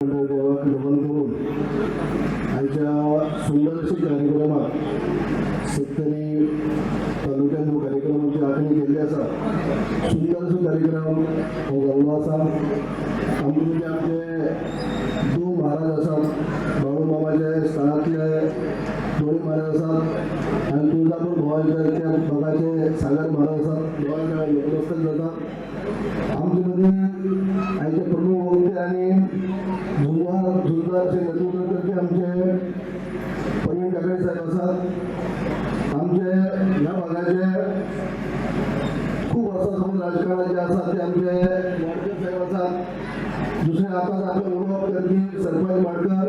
देवाक नमन करून आमच्या सुंदर अशी कार्यक्रमात शेतकरी तालुक्यात जो कार्यक्रमाची आखणी केल्ली आसा सुंदर असो कार्यक्रम हो जाल्लो आसा आमचे आमचे दोन महाराज आसात बाळू मामाचे स्थळांतले दोन महाराज आसात आनी तुळजापूर गोवाचे त्या भागाचे सागर महाराज आसात देवाचे नमस्कार जाता आमचे मध्ये आयचे प्रमुख वक्ते आणि झुंजार झुंजार नेतृत्व करते आमचे प्रवीण काकडे साहेब असतात. आमचे ह्या भागाचे खूप वर्सां राजकारणात जे आसात ते आमचे वाडकर साहेब असतात. दुसरे आताच आपले उणप करतील सरपंच माडकर.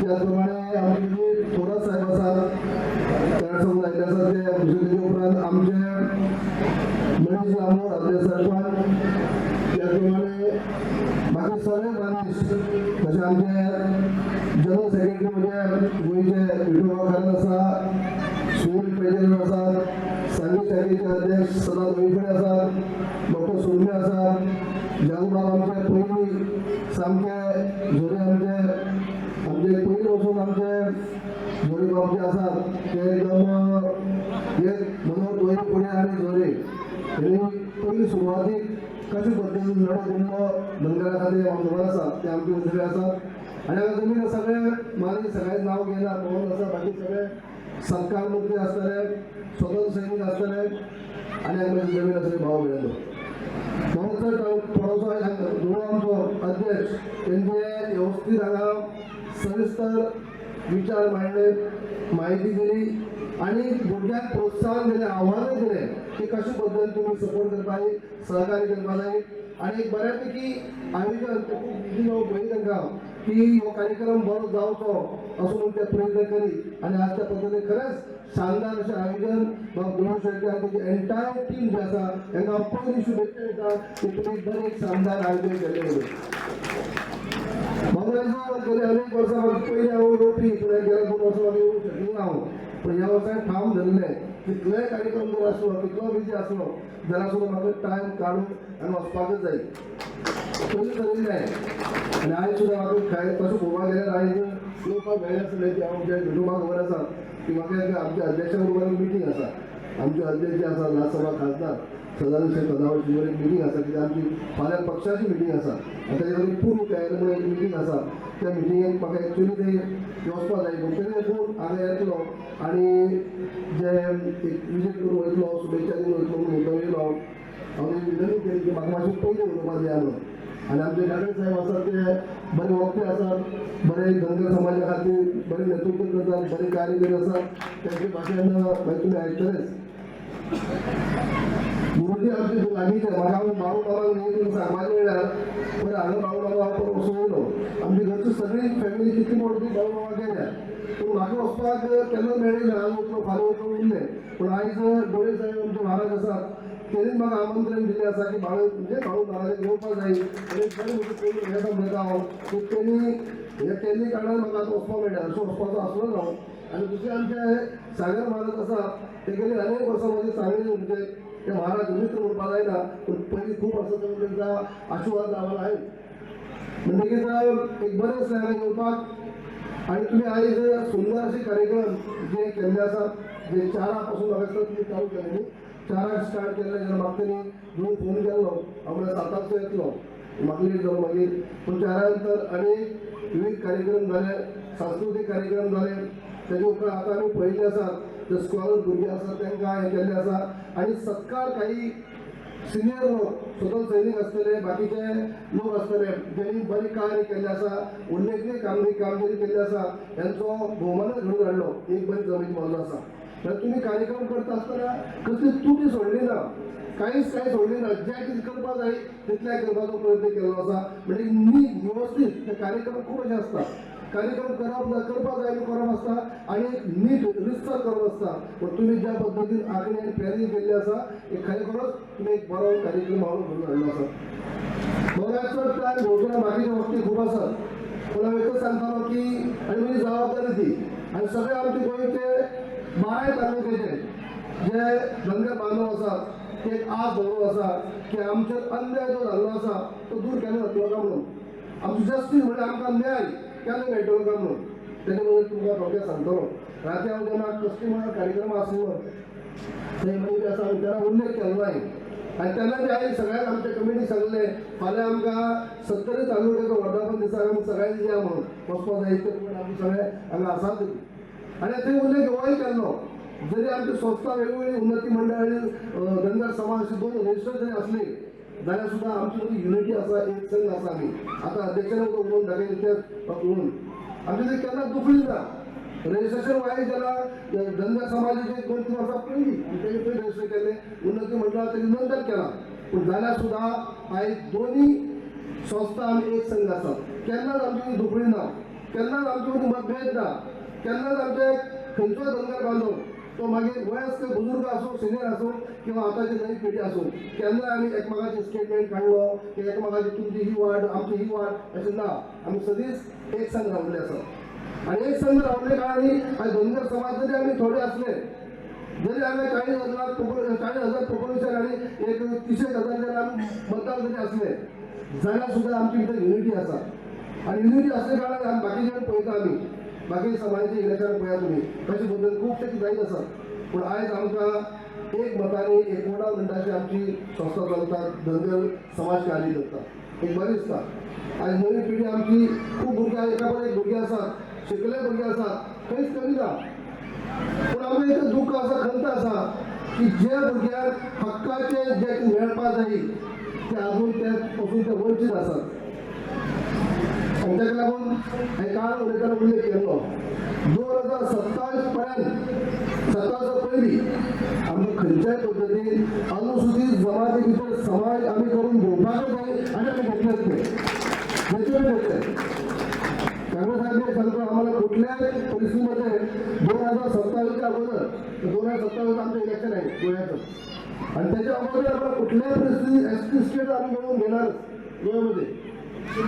त्याचप्रमाणे आमचे थोरात साहेब असतात त्या समोर आयले आसात ते दुसरे तेजे उपरांत आमचे मनीष लांबोर आपले सरपंच. त्याचप्रमाणे बाकी सगळे माणूस जसे आमचे जनरल सेक्रेटरी म्हणजे गोंयचे विठोबा खान आसा सुनील पेजेकर आसात सांगली शाखेचे अध्यक्ष सदा दोईकडे आसात डॉक्टर सुर्मे आसात जागूबाब आमचे पयलीं सामके झोरे आमचे आमचे पयलीं वचून आमचे झोरे बाब जे आसात ते एकदम एक मनोहर दोरी पुणे आणि झोरे यांनी पहिली सुरवातीक कशे पद्दतीन लढो दिल्लो धनगरा खातीर खबर आसा ते आमचे उजवे आसात आनी हांगा जमीन सगळे माली सगळ्यांनी नांव घेयना पवन आसा बाकी सगळे सरकार मंत्री आसतले स्वतंत्र सैनीक आसतले आनी हांगा जमीन आसतली भाव मेळयलो म्हणून तर थोडोसो धुळो आमचो अध्यक्ष तेंचे व्यवस्थित हांगा सविस्तर विचार मांडले माहिती दिली. आणि भुरग्यांक प्रोत्साहन दिलें आव्हानं दिलें की कशे पद्दतीन तुमी सपोर्ट करपाक सहकार्य करपाक जाय आणि एक बऱ्यापैकी आयोजन ते तांकां की हो कार्यक्रम बरो जावचो असो म्हणून ते प्रयत्न करी. आणि आज त्या पद्दतीन खरेंच शानदार असे आयोजन बाब दोन शेळके एंटायर टीम जी आसा यांना हांव पयली शुभेच्छा दिता की तुम्ही बरें एक शानदार आयोजन केले म्हणून गेले अनेक वर्सां पयलीं हांव येवपी पूण गेल्या दोन वर्सां म्हाका येवंक शकलो हांव पूण ह्या वर्साक ठाम धरले कितलोय कार्यक्रम जर असलो कितलो बिजी असलो जाल्यार सुद्दां म्हाका टायम काडून हांगा वचपाकच जाय पयलीं धरिल्लें आनी आयज सुद्दां म्हाका काय तशें पळोवपाक गेल्यार आयज येवपाक वेळ आसलें की हांव जे विठोबा खबर आसा की म्हाका आमच्या अध्यक्षा बरोबर मिटींग आसा आमचे अध्यक्ष जे आसा राज्यसभा खासदार सदानंद शेख कदावत एक मिटींग आसा कित्याक आमची फाल्यां पक्षाची मिटींग आसा आनी ताचे खातीर पूर्व तयारी म्हणून एक मिटींग आसा त्या मिटिंगेक म्हाका एक्चुली ते वचपाक जाय पूण तरी पूण हांगा येतलो आनी जे एक विजीट करून वयतलो शुभेच्छा दिवन वयतलो म्हणून मुद्दम येयलो हांव विनंती केली की म्हाका मातशें पयलीं उलोवपाक जाय म्हणून. आनी आमचे काकडे साहेब आसात ते बरे वक्ते आसात बरे धनगर समाजा खातीर बरे नेतृत्व करतात बरे कार्यकरी आसात त्यांचे भाशेन मागीर तुमी आयकतलेच गुरुजी आमचे आम्ही माझ्या भाऊ बाबा बाबाक न्ही तुमी पण म्हणल्यार भाऊ बाबा हांव परत आमची घरची सगळी फॅमिली किती मोठी भाऊ बाबा गेल्या. पूण म्हाका वचपाक केन्ना मेळ्ळी ना हांव वचलो फाल्यां वचून उरलें पूण आयज डोळे साहेब आमचे महाराज आसात तेणीच म्हाका आमंत्रण दिलें आसा की बाळू म्हणजे भाऊ महाराजाक येवपाक जाय आनी बरें म्हजें पयलीं हें समजता हांव की तेणी हे केल्ली कारणान म्हाका आतां वचपाक मेळटा अशें वचपाचो आसलो हांव आणि दुसरे आमचे सागर महाराज असा. ते गेले अनेक वर्षामध्ये चांगले म्हणजे ते महाराज मित्र म्हणपाक आहे ना पण पहिली खूप असं त्यांचा आशीर्वाद लावला आहे. म्हणटकीच एक बरेच दिसलें हांगा येवपाक तुम्ही तुमी जे सुंदर असे कार्यक्रम जे केल्ले असा जे चारापासून पासून म्हाका चालू केले चाराक स्टार्ट केल्ले जेन्ना म्हाका तेणी दोन फोन केल्लो हांव म्हळ्यार साताचो येतलो म्हाका लेट जालो मागीर पूण चारा नंतर अनेक विविध कार्यक्रम झाले सांस्कृतिक कार्यक्रम झाले. तेजे उपरांत आतां आमी पळयल्ले आसात जे स्कॉलर भुरगे आसात तांकां हें केल्लें आसा आनी सत्कार काही सिनियर लोक स्वतंत्र सैनीक आसतले बाकीचे लोक आसतले ज्यांनी बरी कार्य केले आसा उल्लेखनीय कामगिरी कामगिरी केल्ली आसा यांचो भोवमानच घडून हाडलो एक बरी जमीन मोजलो आसा जाल्यार तुमी कार्यक्रम करता आसतना कसली तुटी सोडली ना? कांयच कांय सोडली ना? जें कितें करपा जाय तितलें करपाचो प्रयत्न केल्लो आसा म्हणजे नीट व्यवस्थित ते कार्यक्रम खूब असे आसता कार्यक्रम करप करपा करपाक जाय करप आसता आनी एक नीट रिसर करप आसता पूण तुमी ज्या पद्दतीन आखणी आनी प्लॅनिंग केल्ली आसा एक खरेखरच तुमी एक बरो कार्यक्रम हांव घडून हाडलो आसा बऱ्याचो टायम घेवचो बाकीचे वखदी खूब आसात पूण हांव एकच सांगतालो की आनी म्हजी जबाबदारी ती. आनी सगळे आमचे गोंयचे बाराय तालुक्याचे जे धनगर बांदव आसात ते एक आस धरून आसा की आमचेर अन्याय जो जाल्लो आसा तो दूर केलो जातलो काय म्हणून. आमची जस्टीस म्हणजे आमकां न्याय. केन्ना मेळटलो काय म्हणून तेजे बद्दल तुमकां थोडक्यात सांगतलो राती हांव जेन्ना कसली म्हणून कार्यक्रम आसलो थंय मागीर आसा हांवें तेन्ना उल्लेख केलो नाही आनी तेन्ना जे हांवें सगळ्यांक आमच्या कमिटी सांगलें फाल्यां आमकां सत्तरी तालुक्याचो वर्धापन दिसा आमी सगळ्यांनी या म्हणून वचपा जाय ते करून आमी सगळे हांगा आसात आनी थंय उल्लेख होय केल्लो जरी आमची संस्था वेगवेगळी उन्नती मंडळ आनी धनगर समाज अशी दोन रजिस्टर जरी असले जाल्यार सुद्धा आमची म्हणजे युनिटी असा एक संघ असा आम्ही आता अध्यक्षान उलोवन दाखयले ते उलोवन ते केन्ना दुखली ना रजिस्ट्रेशन व्हायला जेन्ना धनगर समाजाचे दोन तीन वर्षात पहिली आमी तेजे रजिस्टर केले. उन्नती मंडळात तेजे नंतर केला. पण जाल्यार सुद्धा आहे दोन्ही संस्था आमी एक संघ असतात त्यांनाच आमची मदीं दुखली ना त्यांनाच आमचे मतभेद ना त्यांनाच आमचे खंयचोय धनगर बांधव तो मागीर वयस्क बुजुर्ग आसूं सिनियर असो किंवा आतांची नवी पिढी असो केन्ना आमी एकमेकाचे स्टेटमेंट काडलो की एकमेकाची तुमची ही वाट आमची ही वाट अशें ना आमी सदींच एक संघ रावले आसात आनी एक संघ रावले काळांनी आयज धनगर समाज जरी आमी थोडे असले जरी आम्ही चाळीस हजार चाळीस हजार पॉप्युलेशन आणि एक तीस एक हजार जरी आम्ही मतदार जरी असले जाल्यार सुद्धा आमची भितर युनिटी आसा आणि युनिटी असल्या कारणान आमी बाकीचे पळयता आमी बाकी समाजाचे इलेक्शन पळया तुमी ताचे बद्दल खूब तें जायत आसा पूण आयज आमकां एक मतांनी एकोणा मिनटाची आमची संस्था चलता धनगर समाज कार्य करता एक बरें दिसता आयज नवी पिढी आमची खूब भुरगीं एका एक भुरगीं आसात शिकले भुरगीं आसात खंयच कमी पूण आमकां एक दूख आसा खंत आसा की जे भुरग्यांक हक्काचे जे मेळपाक जाय ते अजून ते पासून ते वंचीत आसात ताका लागून हांवें काल उलयतना उल्लेख केल्लो दोन हजार सत्तावीस पर्यंत सत्तावीस पयलीं आमकां खंयच्याय पद्दतीन अनुसूचित जमाती भितर समाज आमी करून घेवपाक जाय आनी आमी घेतलेच ते घेतले घेतले काँग्रेस साहेब सांगतो आम्हाला कुठल्याच परिस्थितीमध्ये दोन हजार सत्तावीसच्या अगोदर दोन हजार सत्तावीस आमचं इलेक्शन आहे गोव्याचं आणि त्याच्या अगोदर आम्हाला कुठल्याही परिस्थितीत एस टी स्टेट आम्ही मिळवून घेणार गोव्यामध्ये मग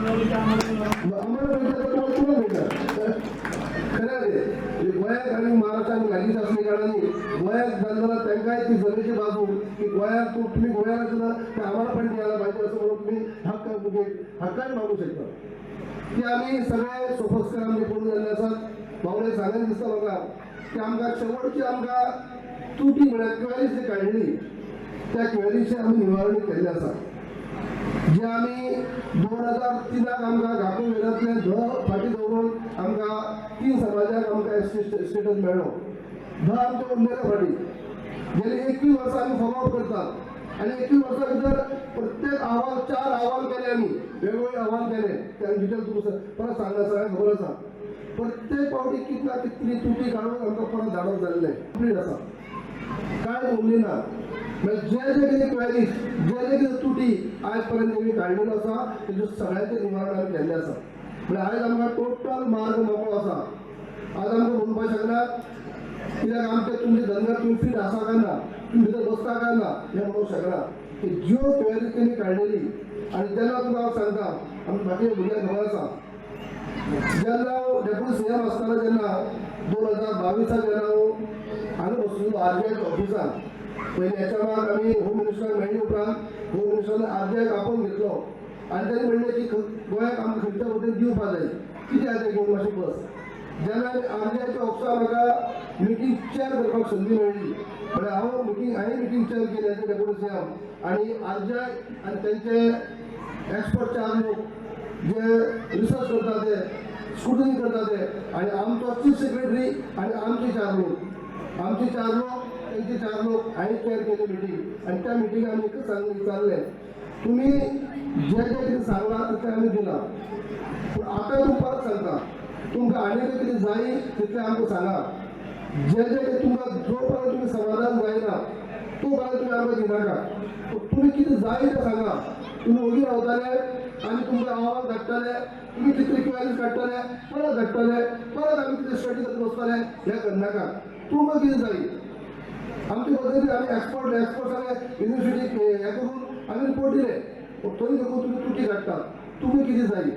आणि असले कारणाने ती जमेची बाजू की गोंयात तू तुम्ही गोंयाला सुद्धा ते आम्हाला पण द्यायला पाहिजे असं म्हणून तुम्ही हक्क म्हणजे हक्काने मागू शकता की आम्ही सगळे सोफस्कर आमचे करून झाले असतात भावने सांगायला दिसता की आमकां शेवटची आमकां तुटी म्हणा क्वेरीज काढली त्या केळीची आमी निवारणी केली असा जे आमी दोन हजार तिनाक आमकां घाटू वेदांतले ध फाटी दवरून आमकां तीन समाजाक आमकां स्टेटस मेळ्ळो ध आमचे उरलेले फाटी. गेली एकवीस वर्सां आमी फॉलोअप करतात. आणि एकवीस वर्सां भितर प्रत्येक अहवाल चार अहवाल केले आमी वेगवेगळे अहवाल केले. त्या डिटेल तुमकां परत सांगला सगळ्यांक खबर आसा प्रत्येक पावटी कित कितली तुटी काडून आमकां परत धाडप जाल्लें कंप्लीट आसा कांय उरली ना? म्हणजे जे जे कितें क्वेरीज जे जे कितें तुटी म्हणजे आज पर्यंत आमी काडलेलो आसा तेजे सगळ्यांचें निवारण आमी केल्लें आसा म्हणजे आयज आमकां टोटल मार्ग मोकळो आसा आज आमकां म्हणपाक शकना कित्याक आमचे तुमचे धंदो तुमी फीट आसा काय ना? तुमी भितर बसता काय ना? हें म्हणूंक शकना की ज्यो क्वेरीज तेमी काडलेली आनी तेन्ना तुका हांव सांगता आमी बाकीच्या भुरग्यांक खबर आसा जेन्ना हांव डेप्युटी सी एम आसताना जेन्ना दोन हजार बावीसाक जेन्ना हांव हो, पासून बसलो आरबीआय ऑफिसान पयलीं एच एमाक आमी होम मिनिस्टर मेळ्ळे उपरांत होम मिनिस्टरान आरबीआयक आपोवन घेतलो. आणि त्यांनी म्हणले की ख- गोंयाक आमकां खंयच्या पद्दतीन दिवपा जाय कित्याक आसा तें घेवन बस जेन्ना आरबीआयच्या ऑफिसान म्हाका मिटींग चॅर करपाक संदी मेळ्ळी म्हळ्यार हांव मिटींग हांवें मिटींग चॅर केली एज डेप्युटी सीएम आनी आरबीआय आनी तेंचे एक्सपर्ट चार लोक जे रिसर्च करता ते स्क्रुटनी करता ते. आणि आमचो चीफ सेक्रेटरी आणि आमचे चार लोक. आमचे चार लोक त्यांचे चार लोक हांवें तयार केली मिटींग आणि त्या मिटींग आमी एकच सांग विचारले तुम्ही जे जे कितें सांगला ते आमी दिला पण आता तू परत सांगता तुमकां आनी कितें कितें जाय तितलें आमकां सांगा. जे जे कितें तुमकां जो पर्यंत तुमी समाधान जायना तो पर्यंत तुमी आमकां दिनाका पूण तुमी कितें जाय तें सांगा. तुमी ओगी रावताले आनी तुमकां अहवाल धाडटाले तुमी कितले क्वेरीज काडटाले परत धाडटाले परत आमी कितें स्टडी करता बसताले हें करनाका तुमकां कितें जाईल आमची पद्धती आम्ही एक्सपर्ट एक्सपर्ट सगळे युनिव्हर्सिटी हें करून आमी रिपोर्ट दिले. पूण तरी देखून तुमी तुटी काडटात तुमी कितें जाईल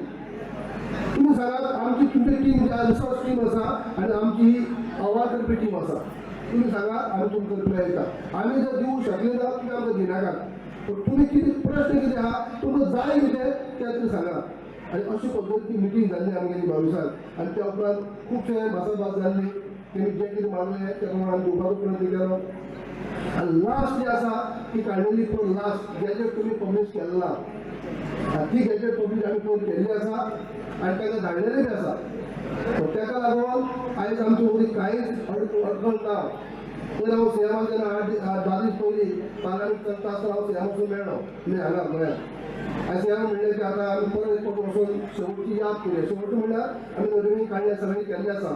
तुम्ही सांगात आमची तुमची टीम रिसर्च टीम आसा आणि आमची ही अहवाल करपी टीम आसा तुम्ही सांगा आम्ही तुमकां रिप्लाय दिता आम्ही जर देऊ शकले तर तुम्ही आमचं आमकां का? पूण तुमी कितें प्रश्न कितें आहा तुमकां जाय कितें तें तुमी सांगा आनी पद्धतीची मिटिंग मिटींग जाल्ली गेली बावीसाक आनी त्या उपरांत खुबशे भासाभास झाली. तेमी जें कितें मागलें तें प्रमाण आमी दिवपाचो प्रयत्न लास्ट जे असा ती काढलेली पळय लास्ट गॅजेट तुम्ही पब्लिश केल्लो ती गॅजेट पब्लिश आम्ही पळय केल्ली असा? आणि ताका धाडलेली बी असा. सो ताका लागून आयज आमची मदीं कांयच अड अडचण ना तर हांव सीएमाक जेन्ना आठ दीस आठ धा दीस पयलीं पार्लामेंट चलता आसतना हांव सीएमासून मेळ्ळो मी हांगा गोंयांत आनी सीएम म्हणलें की आतां आमी परत एक फावट वचून शेवटची याद केली. शेवटी म्हणल्यार आमी नोंदणी काडली आसा आनी केल्ली आसा